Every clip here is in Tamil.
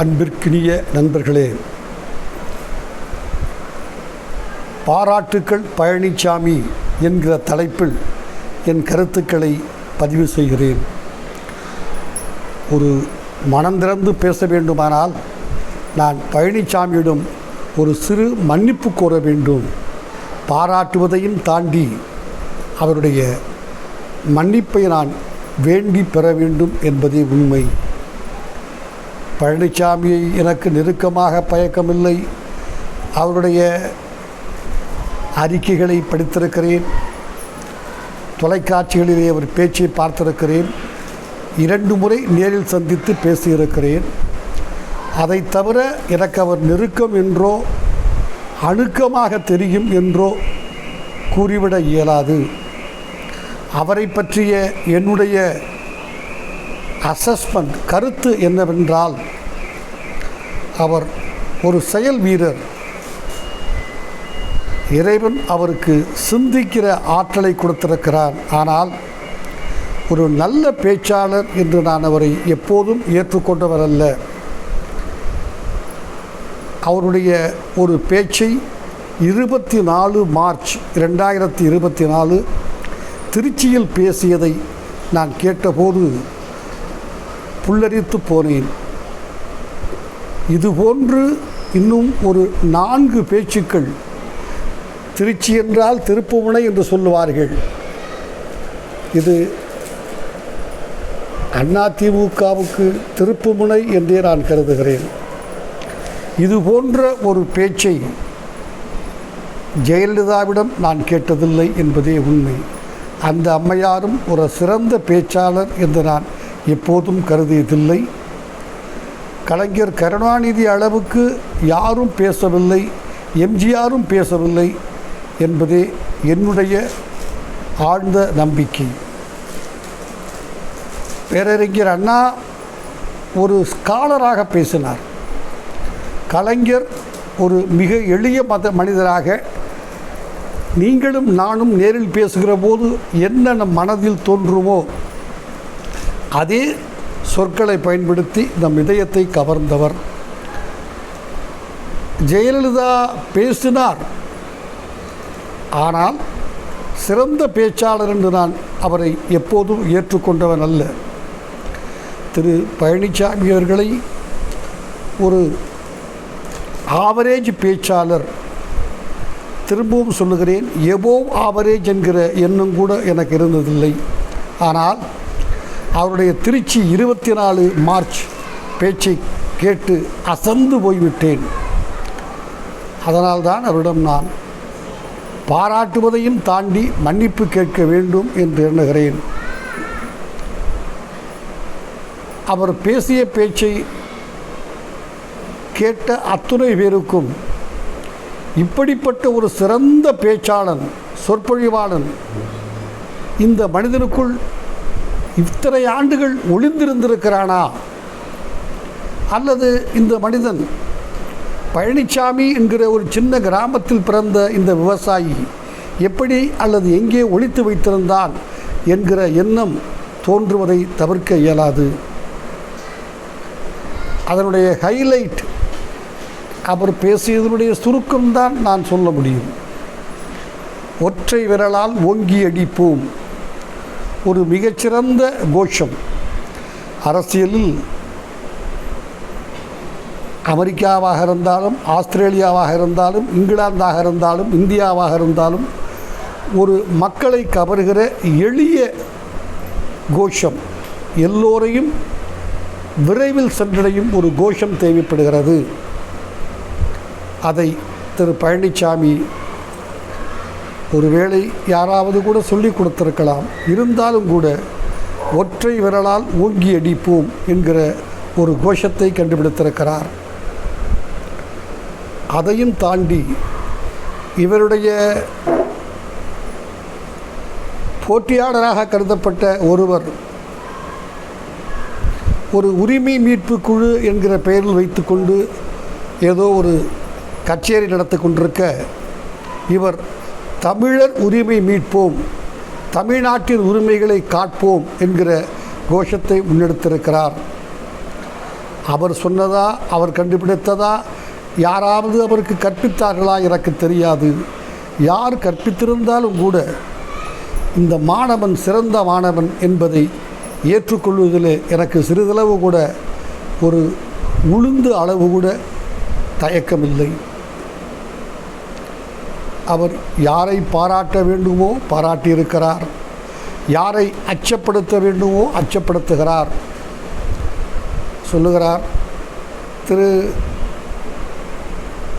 அன்பிற்கினிய நண்பர்களே பாராட்டுக்கள் பழனிசாமி என்கிற தலைப்பில் என் கருத்துக்களை பதிவு செய்கிறேன். ஒரு மனம் திறந்து பேச வேண்டுமானால் நான் பழனிசாமியிடம் ஒரு சிறு மன்னிப்பு கோர வேண்டும். பாராட்டுவதையும் தாண்டி அவருடைய மன்னிப்பை நான் வேண்டி பெற வேண்டும் என்பதே உண்மை. பழனிசாமியை எனக்கு நெருக்கமாக பயக்கமில்லை. அவருடைய அறிக்கைகளை படித்திருக்கிறேன். தொலைக்காட்சிகளிலே அவர் பேச்சை பார்த்திருக்கிறேன். இரண்டு முறை நேரில் சந்தித்து பேசியிருக்கிறேன். அதை தவிர எனக்கு அவர் நெருக்கம் என்றோ அணுக்கமாக தெரியும் என்றோ கூறிவிட இயலாது. அவரை பற்றிய என்னுடைய அசஸ்மெண்ட் கருத்து என்னவென்றால் அவர் ஒரு செயல் வீரர். இறைவன் அவருக்கு சிந்திக்கிற ஆற்றலை கொடுத்திருக்கிறார். ஆனால் ஒரு நல்ல பேச்சாளர் என்று நான் அவரை எப்போதும் ஏற்றுக்கொண்டவர் அல்ல அவருடைய ஒரு பேச்சை இருபத்தி நாலு மார்ச் ரெண்டாயிரத்தி இருபத்தி நாலு திருச்சியில் பேசியதை நான் கேட்டபோது புல்லரித்து போனேன். இதுபோன்று இன்னும் ஒரு நான்கு பேச்சுக்கள். திருச்சி என்றால் திருப்புமுனை என்று சொல்லுவார்கள். இது அதிமுகவுக்கு திருப்புமுனை என்றே நான் கருதுகிறேன். இது போன்ற ஒரு பேச்சை ஜெயலலிதாவிடம் நான் கேட்டதில்லை என்பதே உண்மை. அந்த அம்மையாரும் ஒரு சிறந்த பேச்சாளர் என்று நான் எப்போதும் கருதியதில்லை. கலைஞர் கருணாநிதி அளவுக்கு யாரும் பேசவில்லை எம்ஜிஆரும் பேசவில்லை என்பதே என்னுடைய ஆழ்ந்த நம்பிக்கை. பேரறிஞர் அண்ணா ஒரு ஸ்காலராக பேசினார். கலைஞர் ஒரு மிக எளிய மத மனிதராக நீங்களும் நானும் நேரில் பேசுகிற போது என்ன நம் மனதில் தோன்றுமோ அதே சொற்களை பயன்படுத்தி நம் இதயத்தை கவர்ந்தவர். ஜெயலலிதா பேசினார். ஆனால் சிறந்த பேச்சாளர் என்று நான் அவரை எப்போதும் ஏற்றுக்கொண்டவன் அல்ல. திரு பழனிசாமி அவர்களை ஒரு ஆவரேஜ் பேச்சாளர். திரும்பவும் சொல்லுகிறேன் எபோவ் ஆவரேஜ் என்கிற எண்ணம் கூட எனக்கு இருந்ததில்லை. ஆனால் அவருடைய திருச்சி இருபத்தி நாலு மார்ச் பேச்சை கேட்டு அசந்து போய்விட்டேன். அதனால்தான் அவரிடம் நான் பாராட்டுவதையும் தாண்டி மன்னிப்பு கேட்க வேண்டும் என்று எண்ணுகிறேன். அவர் பேசிய பேச்சை கேட்ட அத்துணை பேருக்கும் இப்படிப்பட்ட ஒரு சிறந்த பேச்சாளன் சொற்பொழிவாளன் இந்த மனிதனுக்குள் இத்தனை ஆண்டுகள் ஒளிந்திருந்திருக்கிறானா? அல்லது இந்த மனிதன் பழனிசாமி என்கிற ஒரு சின்ன கிராமத்தில் பிறந்த இந்த விவசாயி எப்படி அல்லது எங்கே ஒழித்து வைத்திருந்தான் என்கிற எண்ணம் தோன்றுவதை தவிர்க்க இயலாது. அதனுடைய ஹைலைட் அவர் பேசியதனுடைய சுருக்கம்தான் நான் சொல்ல முடியும். ஒற்றை விரலால் ஓங்கி அடிப்போம் ஒரு மிகச்சிறந்த கோஷம். அரசியலில் அமெரிக்காவாக இருந்தாலும் ஆஸ்திரேலியாவாக இருந்தாலும் இங்கிலாந்தாக இருந்தாலும் இந்தியாவாக இருந்தாலும் ஒரு மக்களை கவர்கிற எளிய கோஷம். எல்லோரையும் விரைவில் சென்றடையும் ஒரு கோஷம் தேவைப்படுகிறது. அதை திரு பழனிசாமி ஒருவேளை யாராவது கூட சொல்லி கொடுத்திருக்கலாம். இருந்தாலும் கூட ஒற்றை விரலால் ஓங்கி அடிப்போம் என்கிற ஒரு கோஷத்தை கண்டுபிடித்திருக்கிறார். அதையும் தாண்டி இவருடைய போட்டியாளராக கருதப்பட்ட ஒருவர் ஒரு உரிமை மீட்பு குழு என்கிற பெயரில் வைத்துக்கொண்டு ஏதோ ஒரு கச்சேரி நடத்தி கொண்டிருக்க இவர் தமிழர் உரிமை மீட்போம் தமிழ்நாட்டின் உரிமைகளை காட்போம் என்கிற கோஷத்தை முன்னெடுத்திருக்கிறார். அவர் சொன்னதா அவர் கண்டுபிடித்ததா யாராவது அவருக்கு கற்பித்தார்களா எனக்கு தெரியாது. யார் கற்பித்திருந்தாலும் கூட இந்த மாணவன் சிறந்த மாணவன் என்பதை ஏற்றுக்கொள்வதில் எனக்கு சிறிதளவு கூட ஒரு உளுந்து அளவு கூட தயக்கமில்லை. அவர் யாரை பாராட்ட வேண்டுமோ பாராட்டியிருக்கிறார். யாரை அச்சப்படுத்த வேண்டுமோ அச்சப்படுத்துகிறார். சொல்லுகிறார் திரு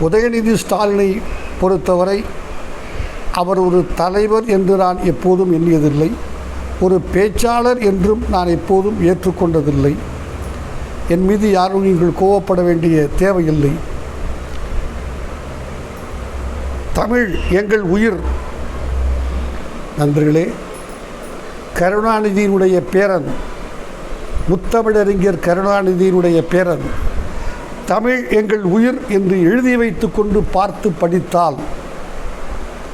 உதயநிதி ஸ்டாலினை பொறுத்தவரை அவர் ஒரு தலைவர் என்று நான் எப்போதும் எண்ணியதில்லை. ஒரு பேச்சாளர் என்றும் நான் எப்போதும் ஏற்றுக்கொண்டதில்லை. என் மீது யாரும் நீங்கள் கோவப்பட வேண்டிய தேவையில்லை. தமிழ் எங்கள் உயிர். நண்பர்களே கருணாநிதியினுடைய பேரன் முத்தமிழறிஞர் கருணாநிதியினுடைய பேரன் தமிழ் எங்கள் உயிர் என்று எழுதி வைத்து கொண்டு பார்த்து படித்தால்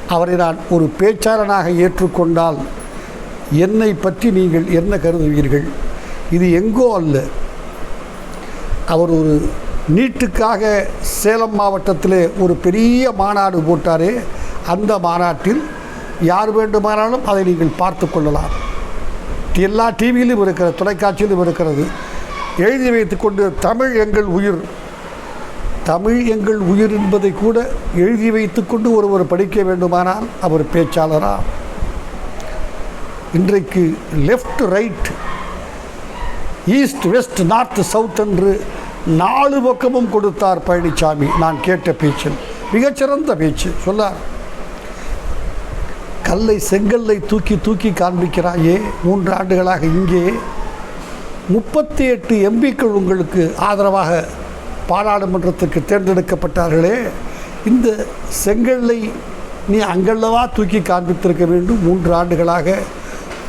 அவரை நான் ஒரு பேச்சாளனாக ஏற்றுக்கொண்டால் என்னை பற்றி நீங்கள் என்ன கருதுவீர்கள்? இது எங்கோ அல்ல. அவர் ஒரு நீட்டுக்காக சேலம் மாவட்டத்தில் ஒரு பெரிய மாநாடு போட்டாரே அந்த மாநாட்டில் யார் வேண்டுமானாலும் அதை நீங்கள் பார்த்து கொள்ளலாம். எல்லா டிவியிலும் இருக்கிற தொலைக்காட்சியிலும் இருக்கிறது. எழுதி வைத்துக்கொண்டு தமிழ் எங்கள் உயிர். தமிழ் எங்கள் உயிர் என்பதை கூட எழுதி வைத்துக்கொண்டு ஒருவர் படிக்க வேண்டுமானால் அவர் பேச்சாளரா? இன்றைக்கு left right east west north south என்று நாலு பக்கமும் கொடுத்தார் பழனிசாமி நான் கேட்ட பேச்சில் மிகச்சிறந்த பேச்சு சொல்லார். கல்லை செங்கல்லை தூக்கி தூக்கி காண்பிக்கிறாயே மூன்று ஆண்டுகளாக இங்கே. முப்பத்தி எட்டு எம்பிக்கள் உங்களுக்கு ஆதரவாக பாராளுமன்றத்துக்கு தேர்ந்தெடுக்கப்பட்டார்களே. இந்த செங்கல்லை நீ அங்கல்லவா தூக்கி காண்பித்திருக்க வேண்டும். மூன்று ஆண்டுகளாக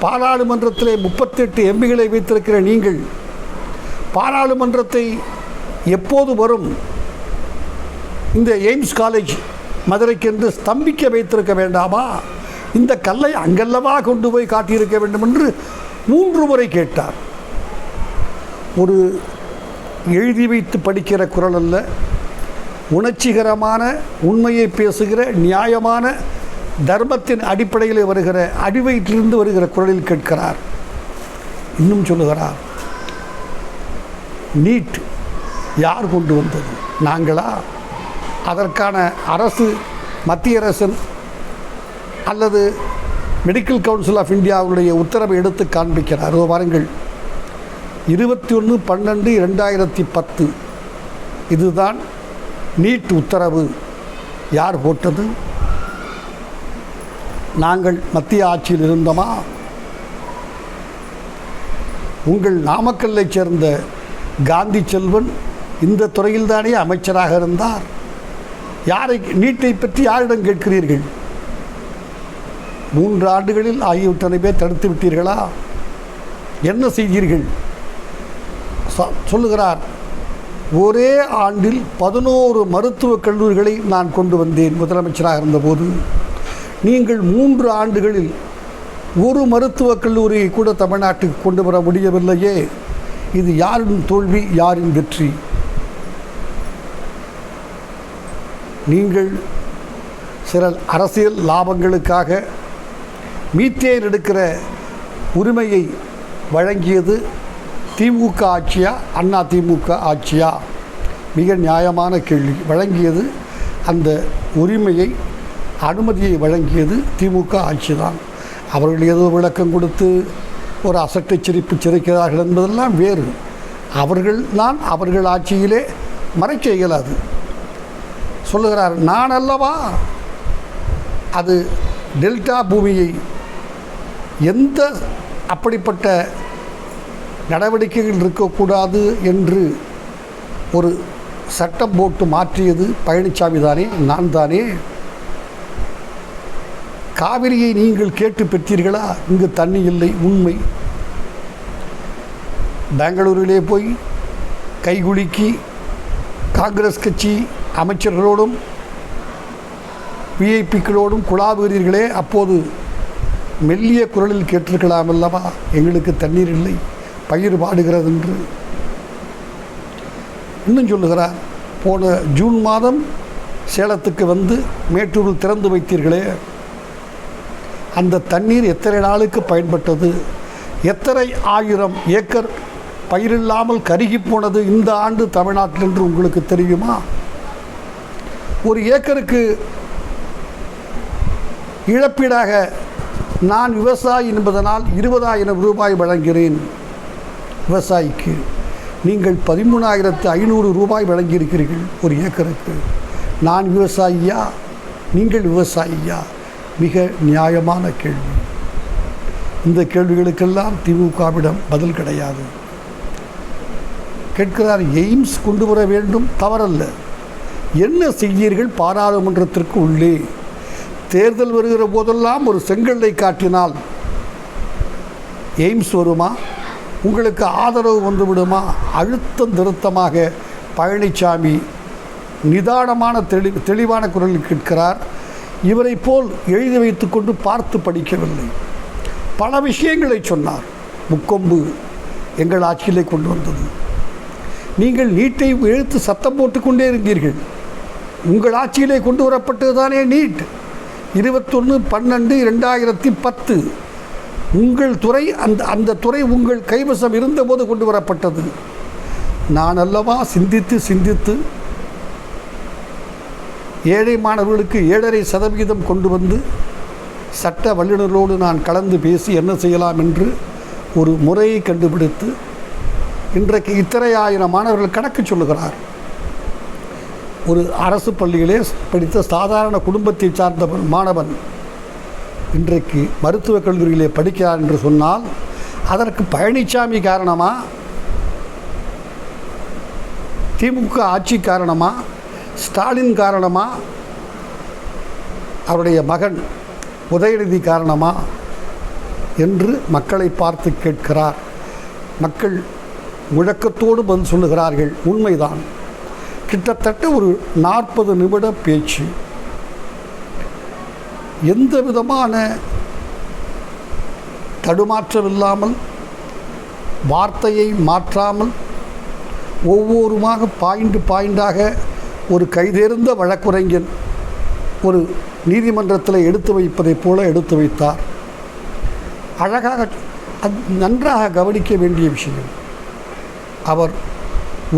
பாராளுமன்றத்திலே முப்பத்தெட்டு எம்பிகளை வைத்திருக்கிற நீங்கள் பாராளுமன்றத்தை எப்போது வரும்? இந்த எய்ம்ஸ் காலேஜ் மதுரைக்கென்று ஸ்தம்பிக்க வைத்திருக்க வேண்டாமா? இந்த கல்லை அங்கல்லவா கொண்டு போய் காட்டியிருக்க வேண்டும் என்று மூன்று முறை கேட்டார். ஒரு எழுதி வைத்து படிக்கிற குரல் அல்ல உணர்ச்சிகரமான உண்மையை பேசுகிற நியாயமான தர்மத்தின் அடிப்படையில் வருகிற அடிவயிற்றிலிருந்து வருகிற குரலில் கேட்கிறார். இன்னும் சொல்லுகிறார் நீட் யார் கொண்டு வந்தது? நாங்களா? அதற்கான அரசு மத்திய அரசின் அல்லது மெடிக்கல் கவுன்சில் ஆஃப் இந்தியாவுடைய உத்தரவை எடுத்து காண்பிக்கிறார். அறுபது வாரங்கள் இருபத்தி ஒன்று பன்னெண்டு ரெண்டாயிரத்தி பத்து. இதுதான் நீட் உத்தரவு. யார் போட்டது? நாங்கள் மத்திய ஆட்சியில் இருந்தோமா? உங்கள் நாமக்கல்லைச் சேர்ந்த காந்தி செல்வன் இந்த துறையில்தானே அமைச்சராக இருந்தார். யாரை நீட்டை பற்றி யாரிடம் கேட்கிறீர்கள்? மூன்று ஆண்டுகளில் ஆகியவற்றனை பேர் தடுத்து விட்டீர்களா? என்ன செய்தீர்கள்? சொல்லுகிறார் ஒரே ஆண்டில் பதினோரு மருத்துவக் கல்லூரிகளை நான் கொண்டு வந்தேன் முதலமைச்சராக இருந்தபோது. நீங்கள் மூன்று ஆண்டுகளில் ஒரு மருத்துவக் கல்லூரியை கூட தமிழ்நாட்டுக்கு கொண்டு வர முடியவில்லையே. இது யாரின் தோல்வி யாரின் வெற்றி? நீங்கள் சில அரசியல் லாபங்களுக்காக மீத்தேன் எடுக்கிற உரிமையை வழங்கியது திமுக ஆட்சியா அண்ணா திமுக ஆட்சியா? மிக நியாயமான கேள்வி. வழங்கியது அந்த உரிமையை அனுமதியை வழங்கியது திமுக ஆட்சி தான் அவர்கள் ஏதோ விளக்கம் கொடுத்து ஒரு அசட்டை சிரிப்பு சிரிக்கிறார்கள் என்பதெல்லாம் வேறு. அவர்கள் தான் அவர்கள் ஆட்சியிலே மறைக்க இயலாது. சொல்லுகிறார் நான் அல்லவா அது டெல்டா பூமியை எந்த அப்படிப்பட்ட நடவடிக்கைகள் இருக்கக்கூடாது என்று ஒரு சட்டம் போட்டு மாற்றியது பழனிசாமி தானே நான் தானே? காவிரியை நீங்கள் கேட்டு பெற்றீர்களா? இங்கு தண்ணி இல்லை உண்மை. பெங்களூரிலே போய் கைகுலுக்கி காங்கிரஸ் கட்சி அமைச்சர்களோடும் விஐபிக்களோடும் குழாவுகிறீர்களே அப்போது மெல்லிய குரலில் கேட்டிருக்கலாம் அல்லவா? எங்களுக்கு தண்ணீர் இல்லை பயிர் பாடுகிறது என்று. இன்னும் சொல்லுகிறார் போன ஜூன் மாதம் சேலத்துக்கு வந்து மேட்டூரில் திறந்து வைத்தீர்களே. அந்த தண்ணீர் எத்தனை நாளுக்கு பயன்பட்டது? எத்தனை ஆயிரம் ஏக்கர் பயிரில்லாமல் கருகி போனது இந்த ஆண்டு தமிழ்நாட்டில் என்று உங்களுக்கு தெரியுமா? ஒரு ஏக்கருக்கு இழப்பீடாக நான் விவசாயி என்பதனால் இருபதாயிரம் ரூபாய் வழங்கிறேன் விவசாயிக்கு. நீங்கள் பதிமூணாயிரத்து ஐநூறு ரூபாய் வழங்கியிருக்கிறீர்கள் ஒரு ஏக்கருக்கு. நான் விவசாயியா? நீங்கள் விவசாயியா? மிக நியாயமான கேள்வி. இந்த கேள்விகளுக்கெல்லாம் திமுகவிடம் பதில் கிடையாது. கேட்கிறார் எய்ம்ஸ் கொண்டு வர வேண்டும்? தவறல்ல. என்ன செய்தீர்கள் பாராளுமன்றத்திற்கு உள்ளே? தேர்தல் வருகிற போதெல்லாம் ஒரு செங்கல்லை காட்டினால் எய்ம்ஸ் வருமா? உங்களுக்கு ஆதரவு வந்துவிடுமா? அழுத்தம் திருத்தமாக பழனிசாமி நிதானமான தெளி தெளிவான குரலில் கேட்கிறார். இவரை போல் எழுதி வைத்துக்கொண்டு பார்த்து படிக்கவில்லை. பல விஷயங்களை சொன்னார். முக்கொம்பு எங்கள் ஆட்சியிலே கொண்டு வந்தது. நீங்கள் நீட்டை இழுத்து சத்தம் போட்டுக்கொண்டே இருந்தீர்கள். உங்கள் ஆட்சியிலே கொண்டு வரப்பட்டதுதானே நீட்? இருபத்தொன்று பன்னெண்டு ரெண்டாயிரத்தி பத்து. உங்கள் துறை அந்த அந்த துறை உங்கள் கைவசம் இருந்தபோது கொண்டு வரப்பட்டது. நான் அல்லவா சிந்தித்து சிந்தித்து ஏழை மாணவர்களுக்கு ஏழரை சதவிகிதம் கொண்டு வந்து சட்ட வல்லுநர்களோடு நான் கலந்து பேசி என்ன செய்யலாம் என்று ஒரு முறையை கண்டுபிடித்து இன்றைக்கு இத்தனை ஆயிரம் மாணவர்கள் கணக்கு சொல்லுகிறார். ஒரு அரசு பள்ளியிலே படித்த சாதாரண குடும்பத்தை சார்ந்த மாணவன் இன்றைக்கு மருத்துவக் கல்லூரியிலே படிக்கிறார் என்று சொன்னால் அதற்கு பழனிசாமி காரணமா? திமுக ஆட்சி காரணமா? ஸ்டாலின் காரணமா? அவருடைய மகன் உதயநிதி காரணமா? என்று மக்களை பார்த்து கேட்கிறார். மக்கள் முழக்கத்தோடு பதில் சொல்லுகிறார்கள். உண்மைதான். கிட்டத்தட்ட ஒரு நாற்பது நிமிட பேச்சு. எந்த விதமான தடுமாற்றம் இல்லாமல் வார்த்தையை மாற்றாமல் ஒவ்வொருமாக பாயிண்ட் பாயிண்டாக ஒரு கைதேர்ந்த வழக்குரைஞன் ஒரு நீதிமன்றத்தில் எடுத்து வைப்பதைப் போல எடுத்து வைத்தார். அழகாக நன்றாக கவனிக்க வேண்டிய விஷயம். அவர்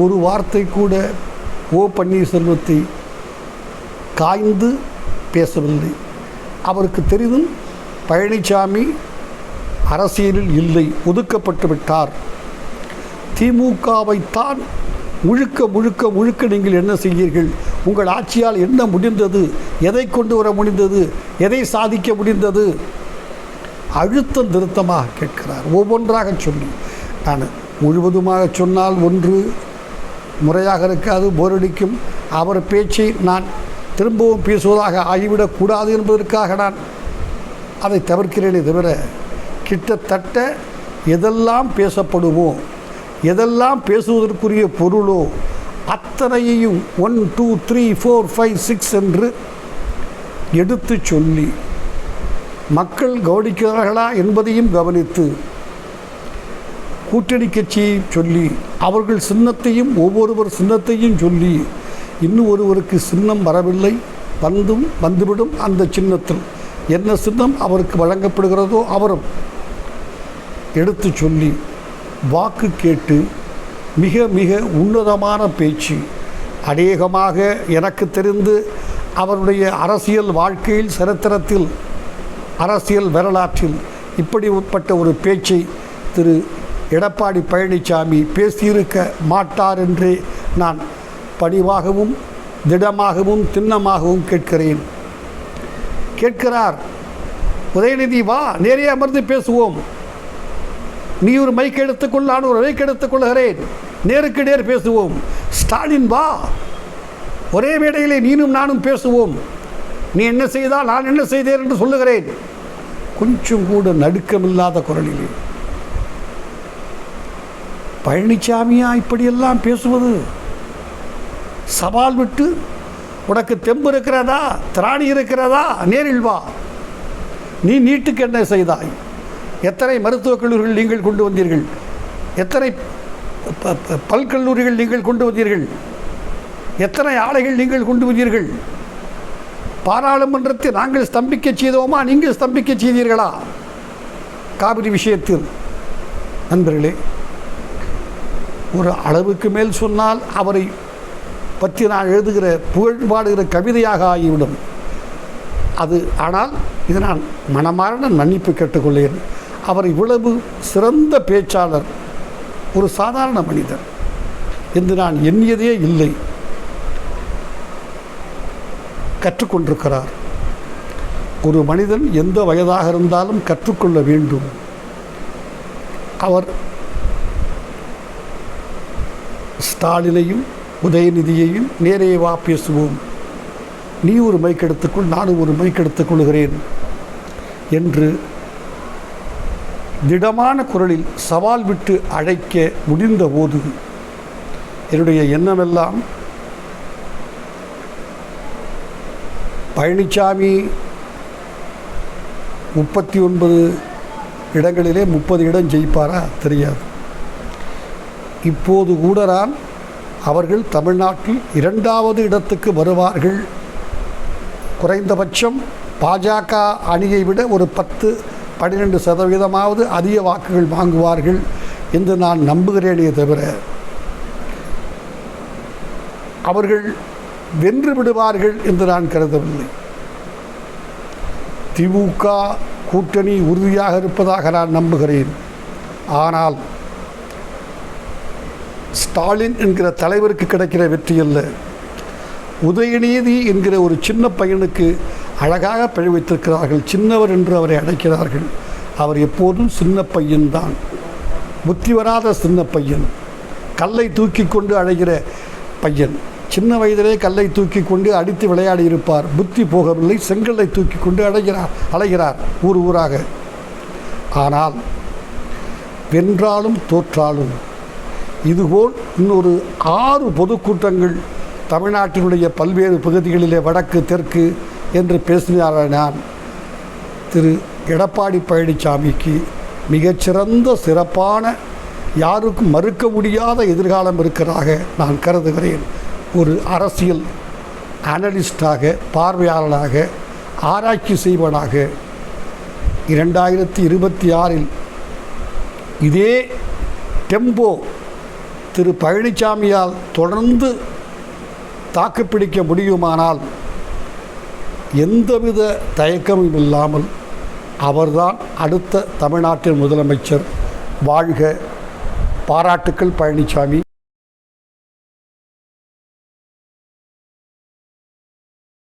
ஒரு வார்த்தை கூட ஓ பன்னீர்செல்வத்தை காய்ந்து பேசவில்லை. அவருக்கு தெரிந்தும் பழனிசாமி அரசியலில் இல்லை ஒதுக்கப்பட்டு விட்டார். திமுகவைத்தான் முழுக்க முழுக்க முழுக்க நீங்கள் என்ன செய்வீர்கள் உங்கள் ஆட்சியால் என்ன முடிந்தது? எதை கொண்டு வர முடிந்தது? எதை சாதிக்க முடிந்தது? அழுத்தம் திருத்தமாக கேட்கிறார். ஒவ்வொன்றாக சொல்லி நான் முழுவதுமாக சொன்னால் ஒன்று முறையாக இருக்காது போரடிக்கும் அவர் பேச்சை நான் திரும்பவும் பேசுவதாக ஆகிவிடக்கூடாது என்பதற்காக நான் அதை தவிர்க்கிறேனே தவிர கிட்டத்தட்ட எதெல்லாம் பேசப்படுமோ எதெல்லாம் பேசுவதற்குரிய பொருளோ அத்தனையையும் one two three four five six என்று எடுத்து சொல்லி மக்கள் கவனிக்கிறார்களா என்பதையும் கவனித்து கூட்டணி கட்சியை சொல்லி அவர்கள் சின்னத்தையும் ஒவ்வொருவர் சின்னத்தையும் சொல்லி இன்னும் ஒருவருக்கு சின்னம் வரவில்லை. வந்தும் வந்துவிடும் அந்த சின்னத்தில். என்ன சின்னம் அவருக்கு வழங்கப்படுகிறதோ அவரும் எடுத்து சொல்லி வாக்கு கேட்டு மிக மிக உன்னதமான பேச்சு. அநேகமாக எனக்கு தெரிந்து அவருடைய அரசியல் வாழ்க்கையில் சரித்திரத்தில் அரசியல் வரலாற்றில் இப்படி உட்பட்ட ஒரு பேச்சை திரு எடப்பாடி பழனிசாமி பேசியிருக்க மாட்டார் என்றே நான் பணிவாகவும் திடமாகவும் திண்ணமாகவும் கேட்கிறேன். கேட்கிறார் உதயநிதி வா நேரே அமர்ந்து பேசுவோம். நீ ஒரு மைக் எடுத்துக்கொள் நான் ஒரு மைக் எடுத்துக் கொள்கிறேன் நேருக்கு நேர் பேசுவோம். ஸ்டாலின் வா. ஒரே மேடையிலே நீனும் நானும் பேசுவோம். நீ என்ன செய்தால் நான் என்ன செய்தேன் என்று சொல்லுகிறேன். கொஞ்சம் கூட நடுக்கமில்லாத குரலிலே. பழனிசாமியா இப்படியெல்லாம் பேசுவது? சவால் விட்டு உனக்கு தெம்பு இருக்கிறதா? திராணி இருக்கிறதா? நேரில் வா. நீ நீட்டுக்கு என்ன செய்தாய்? எத்தனை மருத்துவக் கல்லூரிகள் நீங்கள் கொண்டு வந்தீர்கள்? எத்தனை ப- ப- பல்கல்லூரிகள் நீங்கள் கொண்டு வந்தீர்கள்? எத்தனை ஆலைகள் நீங்கள் கொண்டு வந்தீர்கள்? பாராளுமன்றத்தை நாங்கள் ஸ்தம்பிக்க செய்தோமா? நீங்கள் ஸ்தம்பிக்க செய்தீர்களா? காவிரி விஷயத்தில். நண்பர்களே ஒரு அளவுக்கு மேல் சொன்னால் அவரை பற்றி நான் எழுதுகிற புகழ் பாடுகிற கவிதையாக ஆகிவிடும். அது ஆனால் இது நான் மனமார்ந்த மன்னிப்பு கேட்டுக்கொள்கிறேன். அவர் இவ்வளவு சிறந்த பேச்சாளர் ஒரு சாதாரண மனிதர் என்று நான் எண்ணியதே இல்லை. கற்றுக்கொண்டிருக்கிறார். ஒரு மனிதன் எந்த வயதாக இருந்தாலும் கற்றுக்கொள்ள வேண்டும். அவர் ஸ்டாலினையும் உதயநிதியையும் நேரே வா பேசுவோம். நீ ஒரு மைக் எடுத்துக்கொள் நானும் ஒரு மைக் எடுத்துக்கொள்கிறேன் என்று திடமான குரலில் சவால் விட்டு அழைக்க முடிந்த போது என்னுடைய எண்ணமெல்லாம் பழனிசாமி முப்பத்தி ஒன்பது இடங்களிலே முப்பது இடம் ஜெயிப்பாரா தெரியாது. இப்போது கூட நான் அவர்கள் தமிழ்நாட்டில் இரண்டாவது இடத்துக்கு வருவார்கள். குறைந்தபட்சம் பாஜக அணியை விட ஒரு பத்து பன்னிரெண்டு சதவீதமாவது அதிக வாக்குகள் வாங்குவார்கள் என்று நான் நம்புகிறேனே தவிர. அவர்கள் வென்று விடுவார்கள் என்று நான் கருதவில்லை. திமுக கூட்டணி உறுதியாக இருப்பதாக நான் நம்புகிறேன். ஆனால் ஸ்டாலின் என்கிற தலைவருக்கு கிடைக்கிற வெற்றி அல்ல. உதயநீதி என்கிற ஒரு சின்ன பையனுக்கு அழகாக பிழை வைத்திருக்கிறார்கள் சின்னவர் என்று அவரை அழைக்கிறார்கள். அவர் எப்போதும் சின்ன பையன்தான். புத்தி வராத சின்ன பையன். கல்லை தூக்கி கொண்டு அழைகிற பையன். சின்ன வயதிலே கல்லை தூக்கி கொண்டு அடித்து விளையாடி இருப்பார். புத்தி போகவில்லை செங்கல்லை தூக்கி கொண்டு அழைகிறார் அலைகிறார் ஊர் ஊராக. ஆனால் வென்றாலும் தோற்றாலும் இதுபோல் இன்னொரு ஆறு பொதுக்கூட்டங்கள் தமிழ்நாட்டினுடைய பல்வேறு பகுதிகளிலே வடக்கு தெற்கு என்று பேசினார் திரு. எடப்பாடி பழனிசாமிக்கு மிகச்சிறந்த சிறப்பான யாருக்கும் மறுக்க முடியாத எதிர்காலம் இருக்கிறதாக நான் கருதுகிறேன். ஒரு அரசியல் அனலிஸ்டாக பார்வையாளனாக ஆராய்ச்சி செய்வனாக இரண்டாயிரத்தி இருபத்தி ஆறில் இதே டெம்போ திரு பழனிசாமியால் தொடர்ந்து தாக்குப்பிடிக்க முடியுமானால் எந்தவித தயக்கமும் இல்லாமல் அவர்தான் அடுத்த தமிழ்நாட்டின் முதலமைச்சர். வாழ்க. பாராட்டுக்கள் பழனிசாமி